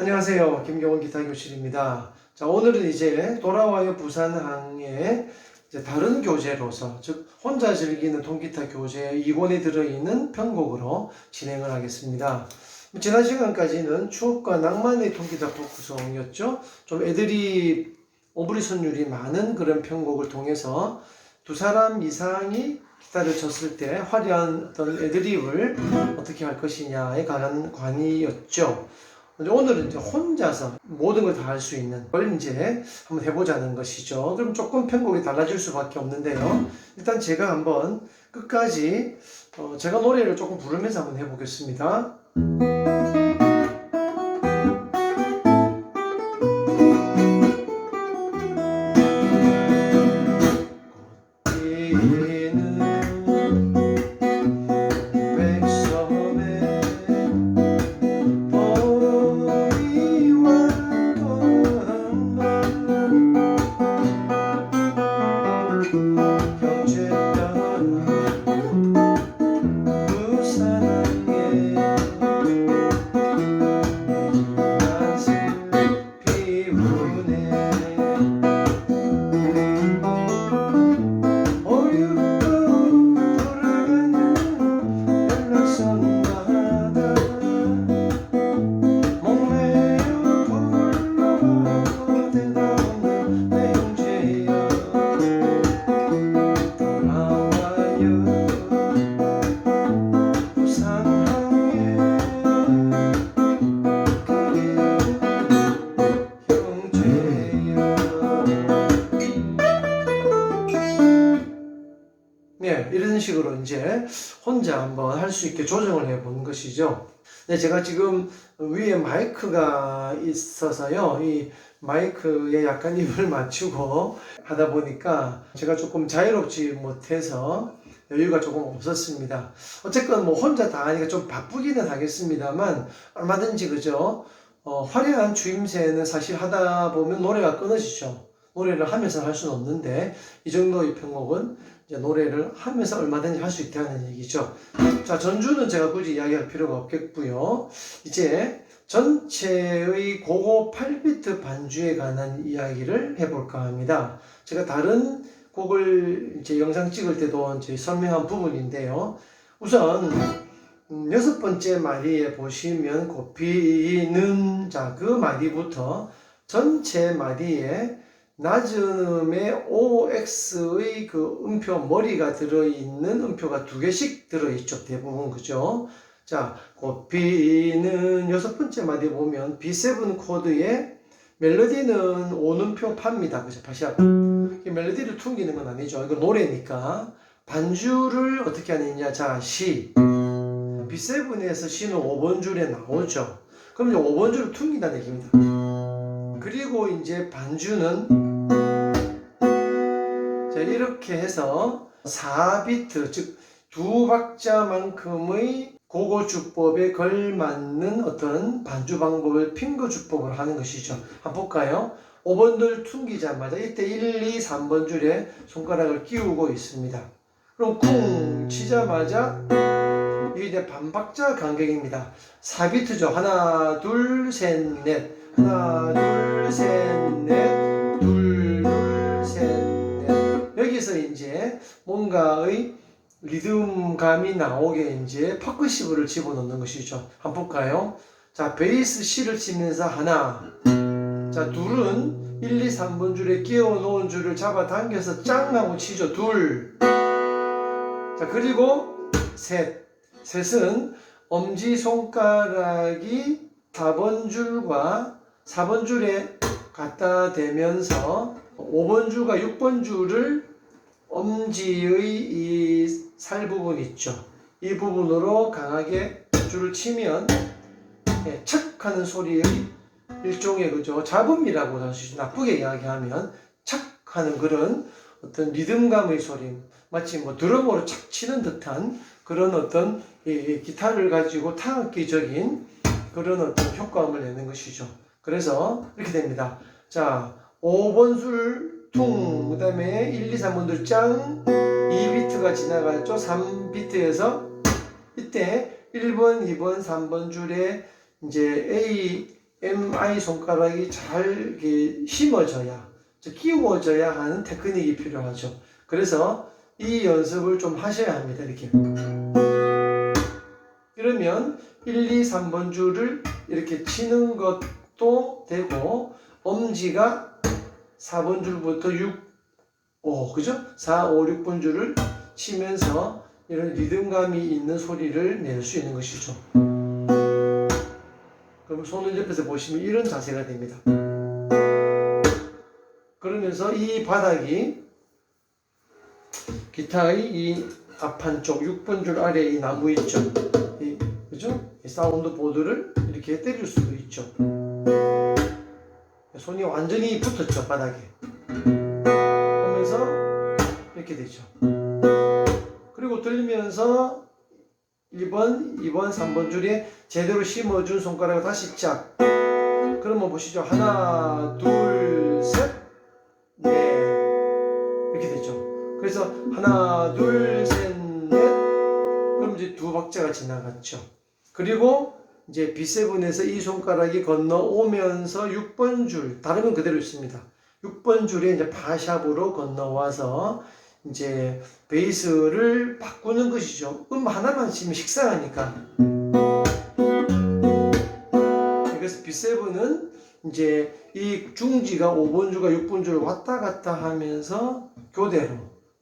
안녕하세요. 김경원 기타 교실입니다. 자, 오늘은 이제 돌아와요 부산항의 이제 다른 교재로서, 즉, 혼자 즐기는 통기타 교재 2권에 들어있는 편곡으로 진행을 하겠습니다. 지난 시간까지는 추억과 낭만의 통기타 포크송이었죠. 좀 애들이 오브리 선율이 많은 그런 편곡을 통해서 두 사람 이상이 기타를 쳤을 때 화려한 어떤 애드립을 어떻게 할 것이냐에 관한 관이었죠. 오늘은 이제 혼자서 모든 걸 다 할 수 있는 걸 이제 한번 해보자는 것이죠. 그럼 조금 편곡이 달라질 수밖에 없는데요. 일단 제가 한번 끝까지 어, 제가 노래를 조금 부르면서 한번 해보겠습니다. 네, 이런 식으로 이제 혼자 한번 할 수 있게 조정을 해 보는 것이죠. 네, 제가 지금 위에 마이크가 있어서요. 이 마이크에 약간 입을 맞추고 하다 보니까 제가 조금 자유롭지 못해서 여유가 조금 없었습니다. 어쨌건 뭐 혼자 다 하니까 좀 바쁘기는 하겠습니다만 얼마든지 그죠? 어, 화려한 주임새는 사실 하다 보면 노래가 끊어지죠. 노래를 하면서 할 수는 없는데 이 정도의 편곡은 이제 노래를 하면서 얼마든지 할 수 있다는 얘기죠. 자, 전주는 제가 굳이 이야기할 필요가 없겠고요. 이제 전체의 고고 8비트 반주에 관한 이야기를 해볼까 합니다. 제가 다른 곡을 이제 영상 찍을 때도 이제 설명한 부분인데요. 우선 음, 여섯 번째 마디에 보시면 곱비는 자 그 마디부터 전체 마디에 음의 OX의 그 음표 머리가 들어있는 음표가 두 개씩 들어있죠. 대부분 그죠? 자, 곱비는 여섯 번째 마디 보면 B7 코드에 멜로디는 오음표 파입니다. 그죠? 파시아. 이 멜로디를 퉁기는 건 아니죠. 이거 노래니까. 반주를 어떻게 하느냐. 자, 시. B7에서 C는 5번 줄에 나오죠. 그럼 이제 5번 줄을 퉁긴다는 얘기입니다. 그리고 이제 반주는 자 이렇게 해서 4비트 즉 두 박자만큼의 고고 주법에 걸맞는 어떤 반주 방법을 핑거 주법을 하는 것이죠. 한번 볼까요? 5번들 퉁기자마자 이때 1, 2, 3번 줄에 손가락을 끼우고 있습니다. 그럼 쿵 치자마자 이게 이제 반박자 간격입니다. 4비트죠. 하나, 둘, 셋, 넷. 하나, 둘, 셋, 넷. 둘, 둘, 셋, 넷. 여기서 이제 뭔가의 리듬감이 나오게 이제 퍼크시브를 집어넣는 것이죠. 한번 볼까요? 자, 베이스 C를 치면서 하나. 자, 둘은 1, 2, 3번 줄에 끼워 놓은 줄을 잡아 당겨서 짱 하고 치죠. 둘. 자, 그리고 셋. 셋은 엄지 손가락이 4번 줄과 4번 줄에 갖다 대면서 5번 줄과 6번 줄을 엄지의 이 살 부분 있죠. 이 부분으로 강하게 줄을 치면 예, 척 하는 소리의 일종의 그죠. 잡음이라고 할수 있죠. 나쁘게 이야기하면 척 하는 그런 어떤 리듬감의 소리. 마치 뭐 드럼으로 착 치는 듯한 그런 어떤 이, 이 기타를 가지고 타악기적인 그런 어떤 효과음을 내는 것이죠. 그래서 이렇게 됩니다. 자, 5번 술 퉁, 그 다음에 1, 2, 3번들 짱, 2비트가 지나갔죠. 3비트에서 이때 1번, 2번, 3번 줄에 이제 A MI 손가락이 잘 이렇게 심어져야, 즉 끼워져야 하는 테크닉이 필요하죠. 그래서 이 연습을 좀 하셔야 합니다. 이렇게. 이러면 1, 2, 3번 줄을 이렇게 치는 것도 되고 엄지가 4번 줄부터 6, 5, 그죠? 4, 5, 6번 줄을 치면서 이런 리듬감이 있는 소리를 낼 수 있는 것이죠. 그럼 손을 옆에서 보시면 이런 자세가 됩니다. 그러면서 이 바닥이 기타의 이 앞한쪽 6번 줄 아래 이 나무 있죠. 이, 그죠? 이 사운드 보드를 이렇게 때릴 수도 있죠. 손이 완전히 붙었죠 바닥에. 하면서 이렇게 되죠. 그리고 들리면서 1번, 2번, 3번 줄에 제대로 심어준 손가락을 다시 짝. 그러면 보시죠. 하나, 둘, 셋, 넷. 이렇게 되죠. 그래서 하나, 둘, 셋, 넷. 그럼 이제 두 박자가 지나갔죠. 그리고 이제 B7에서 이 손가락이 건너오면서 6번 줄, 다른 건 그대로 있습니다. 6번 줄에 이제 파샵으로 건너와서 이제 베이스를 바꾸는 것이죠. 음 하나만 치면 식상하니까. B7은 이제 이 중지가 5번 줄과 6번 줄을 왔다 갔다 하면서 교대로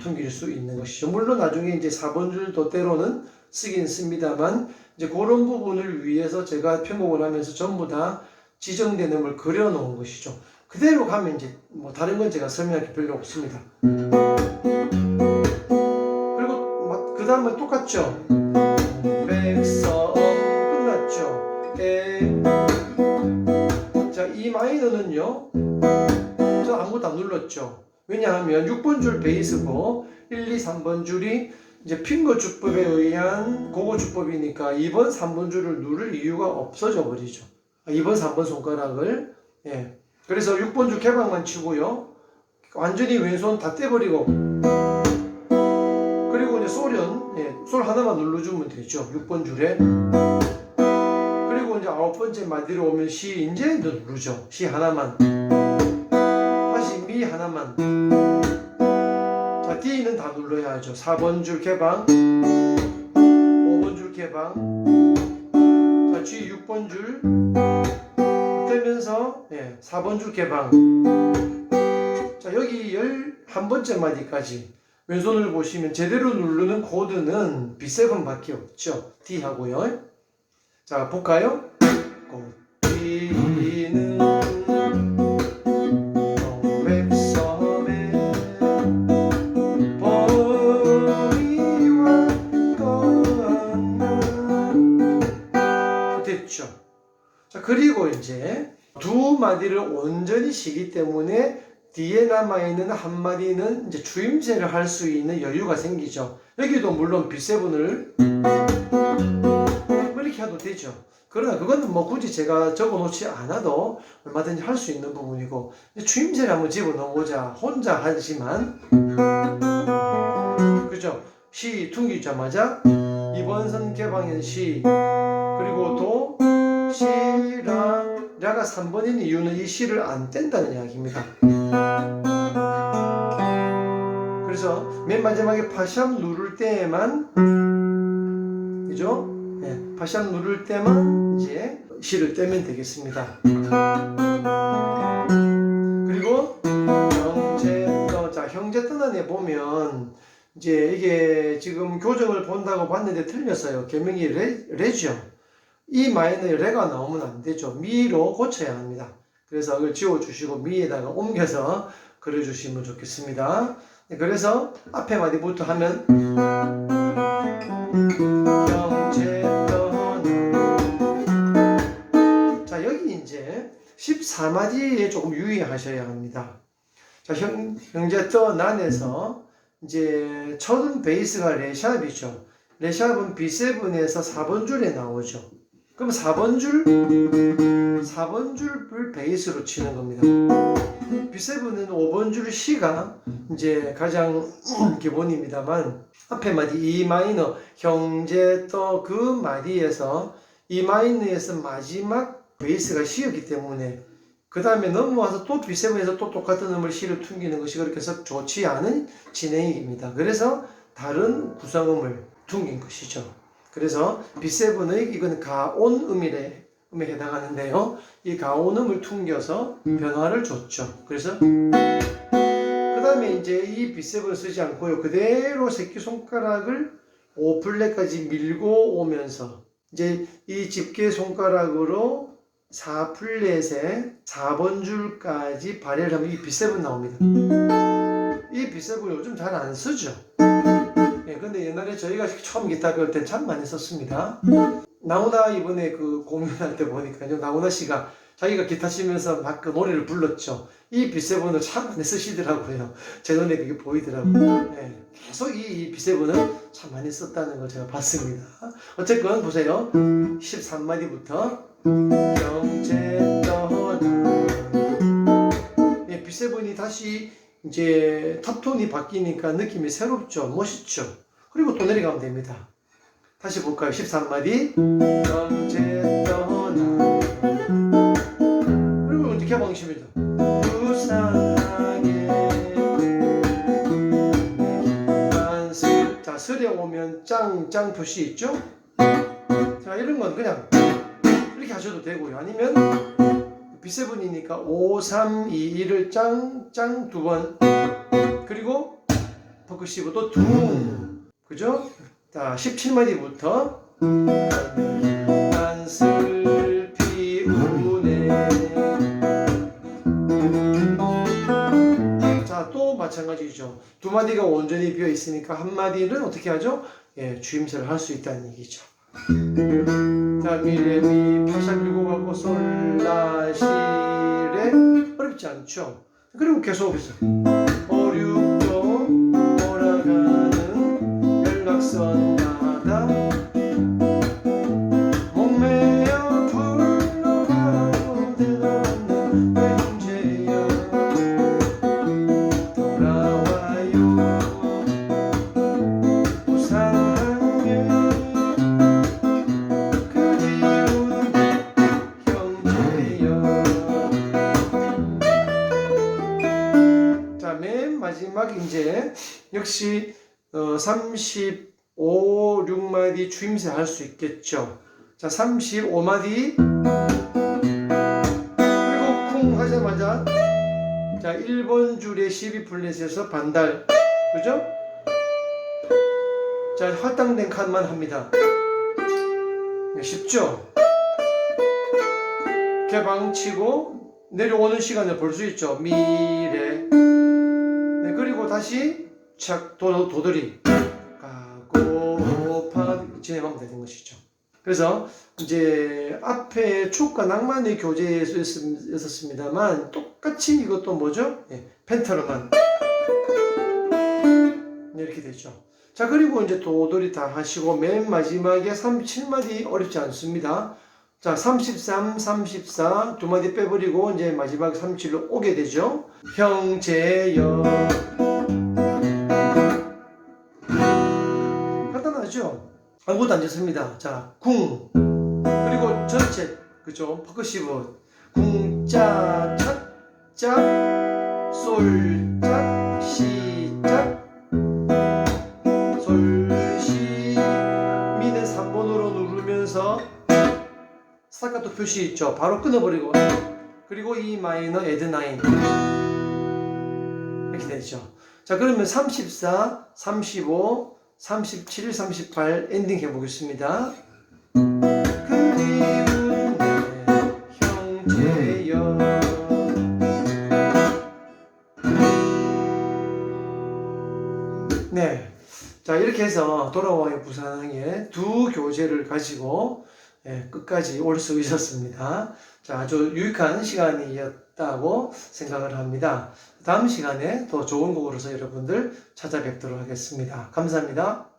튕길 수 있는 것이죠. 물론 나중에 이제 4번 줄도 때로는 쓰긴 씁니다만 이제 그런 부분을 위해서 제가 편곡을 하면서 전부 다 지정되는 걸 그려 놓은 것이죠. 그대로 가면 이제 뭐 다른 건 제가 설명할 게 별로 없습니다. 그리고 그 다음은 똑같죠. 백서 마이너는요. 저 아무것도 안 눌렀죠. 왜냐하면 6번 줄 베이스고 1, 2, 3번 줄이 이제 핑거 주법에 의한 고고 주법이니까 2번, 3번 줄을 누를 이유가 없어져 버리죠. 2번, 3번 손가락을 예. 그래서 6번 줄 개방만 치고요. 완전히 왼손 다 떼버리고 그리고 이제 솔은 예, 솔 하나만 눌러주면 되죠. 6번 줄에 이제 아홉 번째 마디로 오면 시 이제 누르죠. 시 하나만. 다시 미 하나만. 자 D는 다 눌러야죠. 4번 줄 개방 5번 줄 개방. 자 G 6번 줄 떼면서 예, 4번 줄 개방. 자 여기 11번째 마디까지 왼손을 보시면 제대로 누르는 코드는 B7 밖에 없죠. D 하고요. 자 볼까요 자 그리고 이제 두 마디를 온전히 쉬기 때문에 뒤에 남아있는 한 마디는 이제 주임새를 할 수 있는 여유가 생기죠. 여기도 물론 B7을 이렇 게 해도 되죠. 그러나 그거는 뭐 굳이 제가 적어 놓지 않아도 얼마든지 할 수 있는 부분이고 주임새를 한번 집어 넣어보자. 혼자 하지만 그죠? 시 퉁기자마자 이번 선 개방엔 시 그리고 도 시라 라가 3번인 이유는 이 시를 안 뗀다는 이야기입니다. 그래서 맨 마지막에 파샵 누를 때에만 그죠? 네, 파샵 누를 때만 이제 시를 떼면 되겠습니다. 그리고 형제 떠, 자 형제 떠난에 보면 이제 이게 지금 교정을 본다고 봤는데 틀렸어요. 개명이 레, 레죠. 이 마이너에 레가 나오면 안 되죠. 미로 고쳐야 합니다. 그래서 그걸 지워주시고 미에다가 옮겨서 그려주시면 좋겠습니다. 네, 그래서 앞에 마디부터 하면 14마디에 조금 유의하셔야 합니다. 자 형, 형제 떠 난에서 이제 첫은 베이스가 레샵이죠. 레샵은 B7에서 4번 줄에 나오죠. 그럼 4번 줄, 4번 줄을 베이스로 치는 겁니다. B7은 5번 줄 C가 이제 가장 기본입니다만 앞에 마디 E 마이너 형제 또그 마디에서 E 마이너에서 마지막 베이스가 C였기 때문에 그 다음에 넘어와서 또 B7에서 또 똑같은 음을 C를 퉁기는 것이 그렇게 해서 좋지 않은 진행입니다. 그래서 다른 구성음을 퉁긴 것이죠. 그래서 B7의 이건 가온 음이래 음에 해당하는데요. 이 가온음을 퉁겨서 변화를 줬죠. 그래서 그 다음에 이제 이 B7을 쓰지 않고요. 그대로 새끼손가락을 5플랫까지 밀고 오면서 이제 이 집게 손가락으로 4플랫에 4번 줄까지 발열을 하면 이 B7 나옵니다. 이 B7 요즘 잘 안 쓰죠. 예, 근데 옛날에 저희가 처음 기타 배울 때 참 많이 썼습니다. 나훈아 이번에 그 공연할 때 보니까요. 나훈아 씨가 자기가 기타 치면서 막 그 노래를 불렀죠. 이 B7을 참 많이 쓰시더라고요. 제 눈에 그게 보이더라고요. 예, 계속 이, 이 B7을 참 많이 썼다는 걸 제가 봤습니다. 어쨌건 보세요. 13마디부터 경제 떠나 예, B7이 다시 이제 탑톤이 바뀌니까 느낌이 새롭죠. 멋있죠. 그리고 또 내려가면 됩니다. 다시 볼까요? 13마디 경제 떠나 그리고. 부산하게 만슬 자 슬에 오면 짱 짱 표시 있죠? 자 이런 건 그냥 이렇게 하셔도 되고요. 아니면 B7이니까 5, 3, 2, 1을 짱 짱 두 번 그리고 퍼크시브 또 둥. 그죠? 자 17마디부터 한슬 피 우네 자 또 마찬가지죠. 두 마디가 온전히 비어 있으니까 한 마디는 어떻게 하죠? 예, 주임새를 할 수 있다는 얘기죠. 자, 미레미 파샤밀고 갖고 솔라시레 어렵지 않죠? 그리고 계속 해서 역시 어, 35, 6마디 주임새 할 수 있겠죠. 자, 35마디 그리고 쿵 하자마자 자, 1번 줄에 12 플랫에서 반달 그죠? 자, 할당된 칸만 합니다. 네, 쉽죠? 개방 치고 내려오는 시간을 볼 수 있죠. 미래. 네, 그리고 다시 착 도, 도돌이 가고 파 진행하면 되는 것이죠. 그래서 이제 앞에 축과 낭만의 교재였었습니다만 똑같이 이것도 뭐죠? 예, 펜타로만 네, 이렇게 되죠. 자 그리고 이제 도돌이 다 하시고 맨 마지막에 37마디 어렵지 않습니다. 자 33, 34 두 마디 빼버리고 이제 마지막 37로 오게 되죠. 형제여 간단하죠? 아무것도 안 됐습니다. 자, 궁 그리고 전체 그죠? 퍼커시브 궁짜 착짝 솔짝 시짝 솔시 미는 3번으로 누르면서 스타카토 표시 있죠? 바로 끊어버리고 그리고 이 마이너 에드 나인 이렇게 되죠. 자 그러면 34, 35, 37, 38 엔딩 해보겠습니다. 네. 자 이렇게 해서 돌아와요 부산항의 두 교재를 가지고 예, 끝까지 올 수 있었습니다. 자, 아주 유익한 시간이었다고 생각을 합니다. 다음 시간에 더 좋은 곡으로서 여러분들 찾아뵙도록 하겠습니다. 감사합니다.